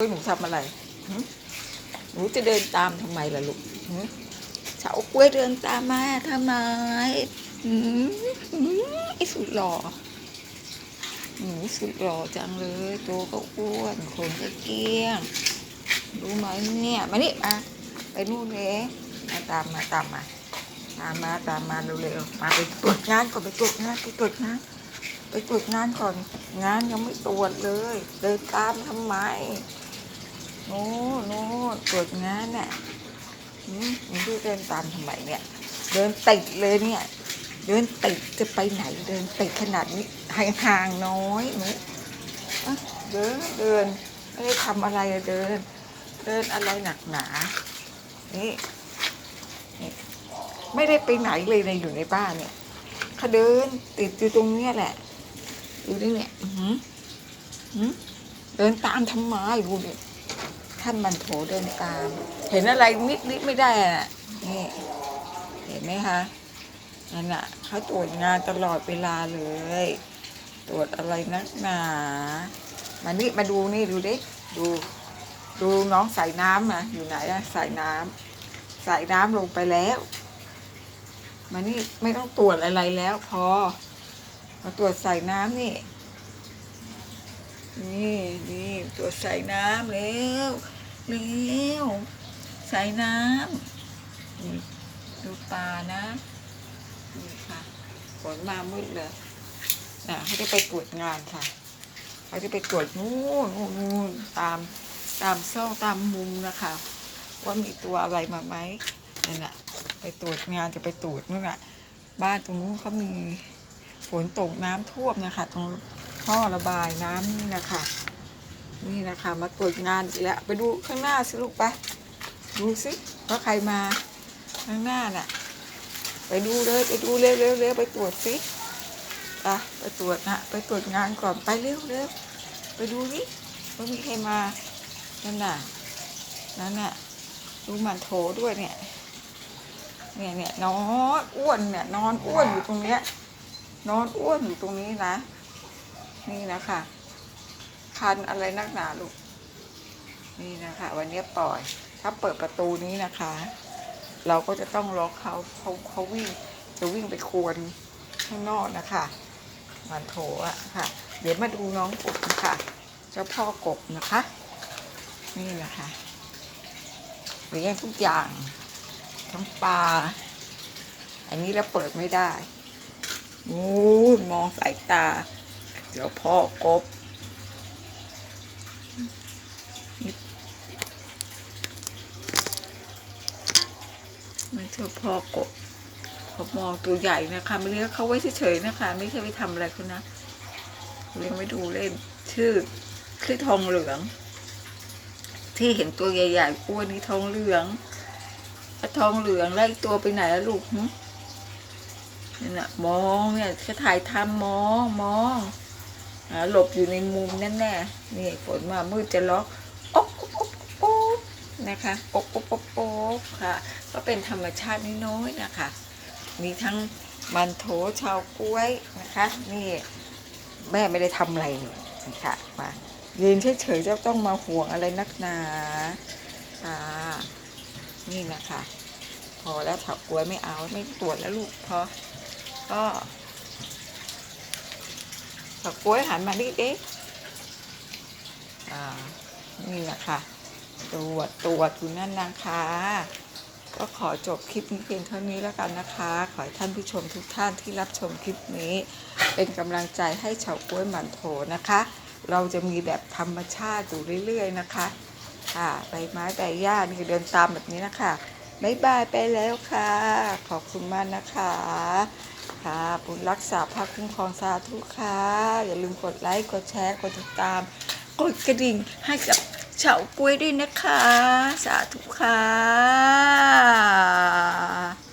เฮ้ยหนูทำอะไร หนูจะเดินตามทำไมล่ะลูกเฉาก้วยเดินตามมาทำไมหืมหืมไอ้สุดหล่อ หนูสุดหล่อจังเลย ตัวก็อ้วนขนก็เกลี้ยง รู้ไหมเนี่ย มานี่มาไปนู่นเลยมาตามมาตามมา ตามมาตามมาเร็วๆ มาไปตรวจงานก่อนไปตรวจงานไปตรวจงานไปตรวจงานก่อน งานยังไม่ตรวจเลย เดินตามทำไม โน่โน่ตรวจงานน่ะมึงดูเดินตามทำไมเนี่ย เดินติดเลยเนี่ย เดินติดจะไปไหน เดินติดขนาดนี้ห่างๆน้อยหนูอะเดินเดินไม่ได้ทำอะไรอะเดิน เดินอะไรหนักหนานี่นี่ไม่ได้ไปไหนเลยในอยู่ในบ้านเนี่ยเขาเดินติดอยู่ตรงเนี้ยแหละดูดิเนี่ยเดินตามทำไมดูดิ ท่านมันโถเดินตาม เห็นอะไรนิดนิดไม่ได้อะนี่เห็นไหมคะนั่นน่ะเขาตรวจงานตลอดเวลาเลย ตรวจอะไรนักหนามานี่มาดูนี่ดูดิดู ดูน้องใส่น้ำนะอยู่ไหนอะใส่น้ำใส่น้ำลงไปแล้วมานี่ไม่ต้องตรวจอะไรแล้วพอมาตรวจใส่น้ำนี่ นี่นี่ตรวใส่น้ำเร็วเร็วใส่น้ำนี่ดูปลานะนี่ค่ะฝนมามืดเลยน่ะเขาจะไปตรวจงานค่ะเขาจะไปตรวจนู่นนู่นตามตามซอกตามมุมนะคะ ว่ามีตัวอะไรมาไหมนั่นน่ะไปตรวจงานจะไปตรวจนู่นน่ะ บ้านตรงนู้นเขามีฝนตกน้ำท่วมนะคะ ตรง ท่อระบายน้ำนี่นะคะนี่นะคะมาตรวจงานอีกแล้วไปดูข้างหน้าสิลูกไปดูสิว่าใครมาข้างหน้าน่ะ ไปดูเลยไปดูเร็วเร็วเร็วไปตรวจสิไปไปตรวจนะไปตรวจงานก่อนไปเร็วเร็วไปดูนี่ว่ามีใครมานั่นน่ะนั่นน่ะดูมันโถด้วยเนี่ยเนี่ยเนี่ยนอนอ้วนเนี่ยนอนอ้วนอยู่ตรงเนี้ยนอนอ้วนอยู่ตรงนี้นะ นี่นะคะ คันอะไรนักหนาลูก นี่นะคะ วันนี้ปล่อย ถ้าเปิดประตูนี้นะคะ เราก็จะต้องล็อกเขาเขาเขาวิ่งจะวิ่งไปควนข้างนอกนะคะมันโถอะค่ะ เดี๋ยวมาดูน้องกบนะคะเจ้าพ่อกบนะคะ นี่นะคะเลี้ยงทุกอย่าง ทั้งปลา อันนี้เราเปิดไม่ได้งูมองสายตา เดี๋ยวพ่อกบไม่ใช่พ่อกบเขามองตัวใหญ่นะคะไม่เลี้ยงเขาไว้เฉยๆนะคะ ไม่ใช่ไปทำอะไรเขานะเลี้ยงไว้ดูเล่น ชื่อคือทองเหลือง ที่เห็นตัวใหญ่ๆอ้วนนี่ทองเหลืองทองเหลืองแล้วอีกตัวไปไหนล้วลูกนี่นะมองเนี่ยจะถ่ายทำมองมอง หลบอยู่ในมุมนั่นแน่นี่ฝนมามืดจะล็อกอ๊อกอ๊อกอ๊อกอ๊นะคะอ๊อกอ๊อกอ๊อกอ๊กค่ะ ก็เป็นธรรมชาติน้อยๆนะคะ มีทั้งมันโถชาวกล้วยนะคะ นี่แม่ไม่ได้ทำอะไรเลยนะคะมายืนเฉยๆจะต้องมาห่วงอะไรนักหนาค่ะนี่นะคะ พอแล้วเฉากล้วยไม่เอาไม่ตรวจแล้วลูกพอก็ เฉากล้วยหันมาดิเด็กอ่านี่แหละค่ะตรวจตรวจอยู่นั่นนะคะ ก็ขอจบคลิปนี้เพียงเท่านี้แล้วกันนะคะ ขอให้ท่านผู้ชมทุกท่านที่รับชมคลิปนี้ เป็นกำลังใจให้เฉาก้วยหมันโถนะคะ เราจะมีแบบธรรมชาติอยู่เรื่อยๆนะคะค่ะใบไม้ใบหญ้านี่เดินตามแบบนี้นะคะบายบายไปแล้วค่ะ ขอบคุณมากนะคะ ค่ะบุญรักษาภาคคุ้มครองสาธุค่ะ อย่าลืมกดไลค์ กดแชร์ กดติดตาม กดกระดิ่งให้กับเฉากล้วยด้วยนะคะ สาธุค่ะ